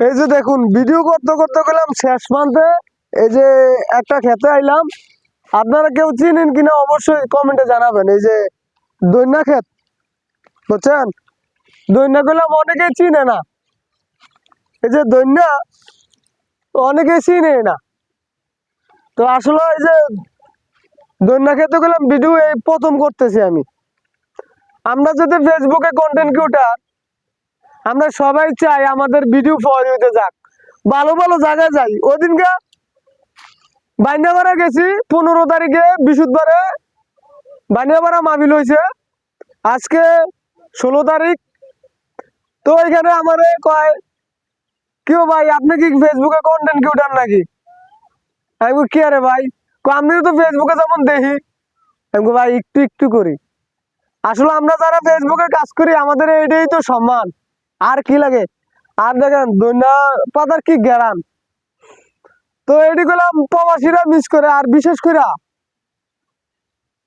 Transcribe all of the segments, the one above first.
এই যে দেখুন ভিডিও করতে করতে গেলাম শেষ প্রান্তে এই যে একটা খেতে আইলাম। আপনারা কেউ চিনেন কিনা অবশ্যই কমেন্টে জানাবেন। এই যে দৈন্যা ক্ষেত, বুঝছেন? দৈন্যা গেলাম অনেকেই চিনে না। এই যে দৈন্যা অনেকেই চিনে না। তো আসলে এই যে দৈন্যা খেতে গেলাম ভিডিও এই প্রথম করতেছি আমি। আমরা যদি ফেসবুকে কন্টেন্ট ক্রিয়েটার আমরা সবাই চাই আমাদের ভিডিও ফর হইতে যাক। ভালো ভালো জায়গায় যাই। ওদিনকে বাইনাপাড়া গেছি, পনেরো তারিখে বৃহস্পতিবারে। বাইনাপাড়া মাহফিল হয়েছে আজকে ষোলো তারিখ। তো এখানে আমারে কয় কেউ ভাই, আপনি কি ফেসবুকে কন্টেন্ট কেউ ডান নাকি? আমি কি আরে ভাই? আপনি তো ফেসবুকে যেমন দেখি। আমি ভাই, একটু একটু করি। আসলে আমরা যারা ফেসবুকে কাজ করি, আমাদের এইটাই তো সম্মান। আর কি লাগে? আর দেখেন দৈনা পাতার কি গ্যারান? তো এটি করলাম প্রবাসীরা মিস করে, আর বিশেষ করে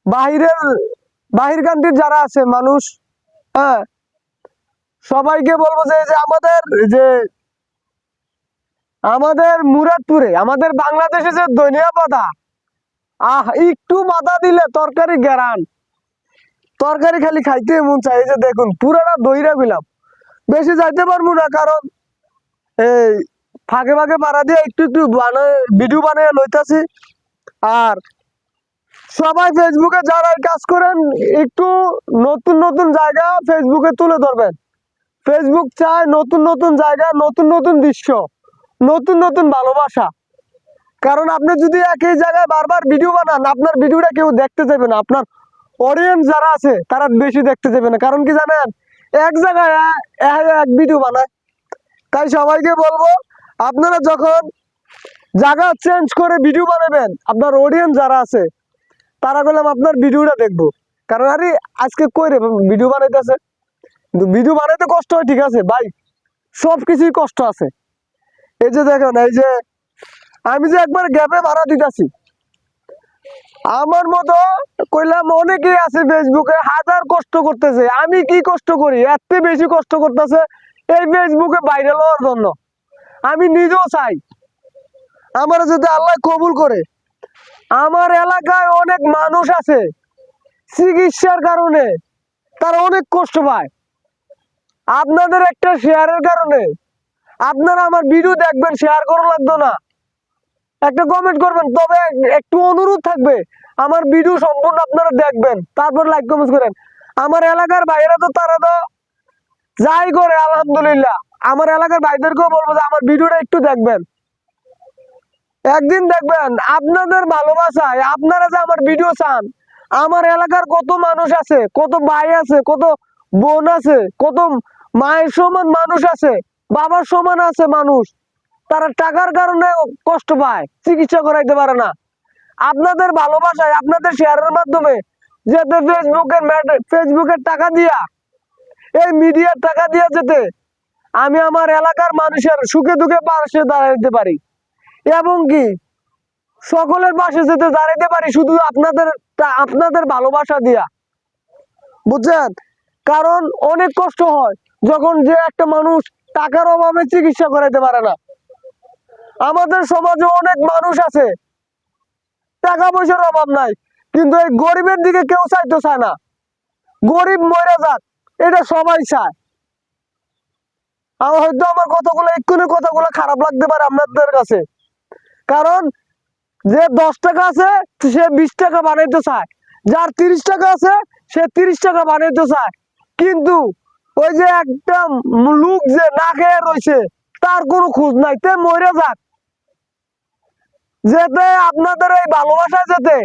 বাহিরের, বাহির কান্ট্রির যারা আছে, মানুষ হ্যাঁ সবাইকে বলব যে আমাদের যে আমাদের মুরাদপুরে, আমাদের বাংলাদেশে যে ধনিয়া পাতা, আহ, একটু মাথা দিলে তরকারি গ্যারান। তরকারি খালি খাইতে মন চাই যে দেখুন, পুরাটা দইরা গেলাম। বেশি যাইতে পারব না, কারণ এই ফাঁকে ফাঁকে পাড়া দিয়ে একটু একটু বানায় ভিডিও বানিয়ে লইতাছি। আর সবাই ফেসবুকে যারা কাজ করেন, একটু নতুন নতুন জায়গা ফেসবুকে তুলে ধরবেন। ফেসবুক চায় নতুন নতুন জায়গা, নতুন নতুন দৃশ্য, নতুন নতুন ভালোবাসা। কারণ আপনি যদি একই জায়গায় বারবার ভিডিও বানান, আপনার ভিডিওটা কেউ দেখতে যাবে না। আপনার অডিয়েন্স যারা আছে, তারা বেশি দেখতে যাবে না। কারণ কি জানেন? এক জায়গায় এক ভিডিও বানায়। তাই সবাইকে বলব, আপনারা যখন জায়গা চেঞ্জ করে ভিডিও বানাবেন, আপনার অডিয়েন্স যারা আছে, তারা বললাম আপনার ভিডিওটা দেখব। কারণ আরে, আজকে কই রে ভিডিও বানাইতেছে? কিন্তু ভিডিও বানাইতে কষ্ট হয়, ঠিক আছে, ভাই সব কিছুই কষ্ট আছে। এই যে দেখেন, এই যে, আমি যে একবার গ্যাপে ভাড়া দিতেছি, আমার মতো কইলাম অনেকেই আছে ফেসবুকে হাজার কষ্ট করতেছে। আমি কি কষ্ট করি? এত বেশি কষ্ট করতেছে এই ফেসবুকে ভাইরাল হওয়ার জন্য। আমি নিজেও চাই। আমার যদি আল্লাহ কবুল করে, আমার এলাকায় অনেক মানুষ আছে চিকিৎসার কারণে তারা অনেক কষ্ট পায়। আপনাদের একটা শেয়ারের কারণে আপনারা আমার ভিডিও দেখবেন শেয়ার করা লাগতো না। একটা কমেন্ট করবেন, তবে একটু অনুরোধ থাকবে। আমার ভিডিও সম্পূর্ণ আপনারা দেখবেন, তারপর লাইক কমেন্ট করেন। আমার এলাকার বাইরে তো তারা তো যাই করে, আলহামদুলিল্লাহ। আমার এলাকার ভাইদেরকেও বলব যে আমার ভিডিওটা একটু দেখবেন। একদিন দেখবেন, আপনাদের ভালোবাসায় আপনারা যে আমার ভিডিও চান, আমার এলাকার কত মানুষ আছে, কত ভাই আছে, কত বোন আছে, কত মায়ের সমান মানুষ আছে, বাবার সমান আছে মানুষ। তারা টাকার কারণে কষ্ট পায়, চিকিৎসা করাইতে পারে না। আপনাদের ভালোবাসায়, আপনাদের শেয়ারের মাধ্যমে যাতে ফেসবুকের ফেসবুকের টাকা দিয়া, এই মিডিয়ার টাকা দিয়া যেতে আমি আমার এলাকার মানুষের সুখে দুঃখে পাশে দাঁড়াইতে পারি। এবং কি, সকলের পাশে যেতে দাঁড়াইতে পারি, শুধু আপনাদের আপনাদের ভালোবাসা দিয়া। বুঝছেন? কারণ অনেক কষ্ট হয় যখন যে একটা মানুষ টাকার অভাবে চিকিৎসা করাইতে পারে না। আমাদের সমাজে অনেক মানুষ আছে। টাকা পয়সার অভাব নাই, কিন্তু এই গরিবের দিকে কেউ চাইতে চায় না। গরিব মরে যাক, এটা সবাই চায়। আমার হয়তো আমার কথাগুলো, এক্ষুনি কথাগুলো খারাপ লাগতে পারে আপনাদের কাছে। কারণ যে দশ টাকা আছে, সে বিশ টাকা বানাইতে চায়। যার তিরিশ টাকা আছে, সে তিরিশ টাকা বানাইতে চায়। কিন্তু ওই যে একটা লোক যে না খেয়ে রয়েছে, তার কোনো খোঁজ নাই। তে মরে যাক যেতে, আপনাদের এই ভালোবাসায় যেতে।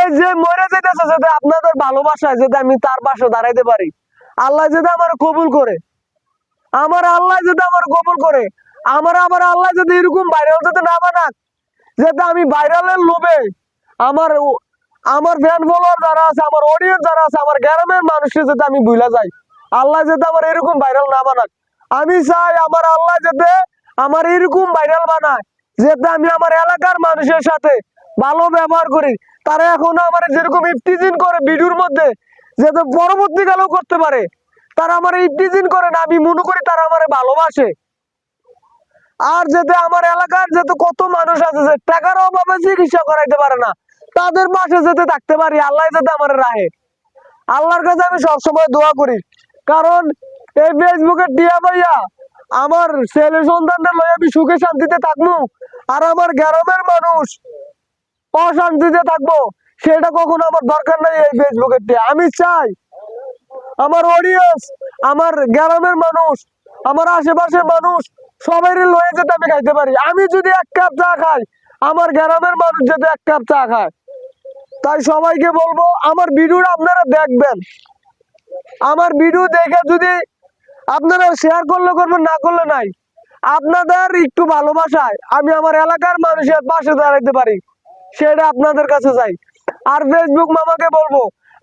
এই যে মরে যেতেছে যাতে, আপনাদের ভালোবাসায় যাতে আমি তার পাশে দাঁড়াইতে পারি। আল্লাহ যদি আমার কবুল করে, আমার আল্লাহ যদি আমার কবুল করে, আমার আবার আল্লাহ যদি এরকম ভাইরাল যাতে না বানাক, যাতে আমি ভাইরালের লোভে, আমার আমার ফ্যান ফলোয়ার যারা আছে, আমার অডিয়েন্স যারা আছে, আমার গ্রামের মানুষকে যাতে আমি ভুলা যাই। আল্লাহ যাতে আমার এরকম ভাইরাল না বানাক, আমি চাই আমার আল্লাহ যাতে আমার এরকম ভাইরাল বানায় যাতে আমি আমার এলাকার মানুষের সাথে ভালো ব্যবহার করি, তারা এখনও আমার যেরকম ইফতিজিন করে ভিডিওর মধ্যে যাতে পরবর্তীকালেও করতে পারে। তারা আমার ইফতিজিন করে না, আমি মনে করি তারা আমার ভালোবাসে। আর যেতে আমার এলাকার যাতে কত মানুষ আছে যে টাকার অভাবে চিকিৎসা করাইতে পারে না, তাদের পাশে যেতে থাকতে পারি, আল্লাহ যাতে আমার রাহে আল্লাহর কাছে আমি সবসময় দোয়া করি। কারণ এই ফেসবুকে টিয়া ভাইয়া আমার ছেলে সন্তানদের লই আমি সুখে শান্তিতে থাকব। আর আমার গ্রামের মানুষ অশান্তিতে থাকব। সেটা কখনো আমার দরকার নাই এই ফেসবুকের টিয়া আমি চাই আমার অডিয়েন্স আমার গ্রামের মানুষ, আমার আশেপাশের মানুষ সবাই লয়ে যেতে আমি খাইতে পারি। আমি যদি এক কাপ চা খাই, আমার গ্রামের মানুষ যাতে এক কাপ চা খায়, তাই সবাইকে বলব, আমার ভিডিওটা আপনারা দেখবেন। আমার ভিডিও দেখে যদি আপনারা শেয়ার করলে করবেন, না করলে নাই। আপনাদের একটু ভালোবাসায় আমি আমার এলাকার মানুষের পাশে দাঁড়াইতে পারি, সেটা আপনাদের কাছে চাই আর ফেসবুক মামাকে বলব,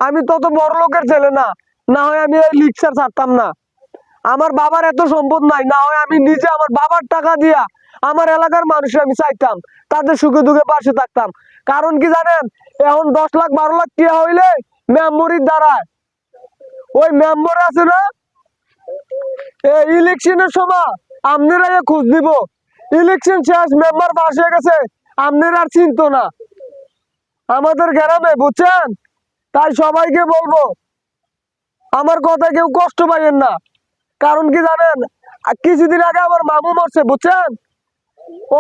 আমি তত বড় লোকের ছেলে না না হয় আমি এই লিক্সার ছাড়তাম না। আমার বাবার এত সম্পদ নাই, না হয় আমি নিজে আমার বাবার টাকা দিয়া আমার এলাকার মানুষের আমি চাইতাম, তাদের সুখে দুঃখে পাশে থাকতাম। কারণ কি জানেন, এখন দশ লাখ, বারো লাখ টিয়া হইলে মেমোরির দ্বারায় ওই মেম্বর আছে না ইলেকশনের সময় আপনারা খোঁজ দিব ইলেকশন শেষ, মেম্বার পাস হয়ে গেছে, আপনারা আর চিনতো না। আমাদের গ্রামে, বুঝছেন? তাই সবাইকে বলব, আমার কথা কেউ কষ্ট পাইয়েন না। কারণ কি জানেন? কিছুদিন আগে আমার মামু মরছে, বুঝছেন?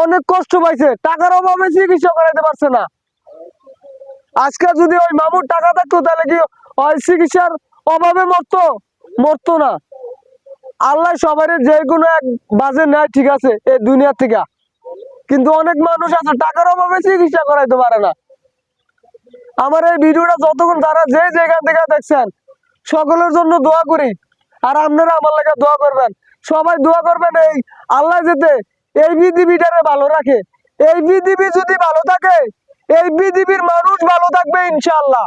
অনেক কষ্ট পাইছে, টাকার অভাবে চিকিৎসা করাইতে পারছে না। আজকে যদি ওই মামুর টাকা থাকতো, তাহলে কি ওই চিকিৎসার অভাবে মরতো? মরতো না। আল্লাহ সবার যে কোনো এক বাজে নেয় ঠিক আছে এই দুনিয়া থেকে। কিন্তু অনেক মানুষ আছে, টাকার অভাবে চিকিৎসা করাইতে পারে না। আমার এই ভিডিওটা যতক্ষণ তারা যে জায়গা থেকে দেখছেন, সকলের জন্য দোয়া করি। আর আপনারা আমার লাগে দোয়া করবেন। সবাই দোয়া করবেন এই আল্লাহ যেতে এই পৃথিবীটারে ভালো রাখে। এই পৃথিবী যদি ভালো থাকে, এই পৃথিবীর মানুষ ভালো থাকবে ইনশাআল্লাহ।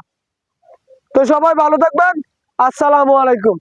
তো সবাই ভালো থাকবেন। আসসালামু আলাইকুম।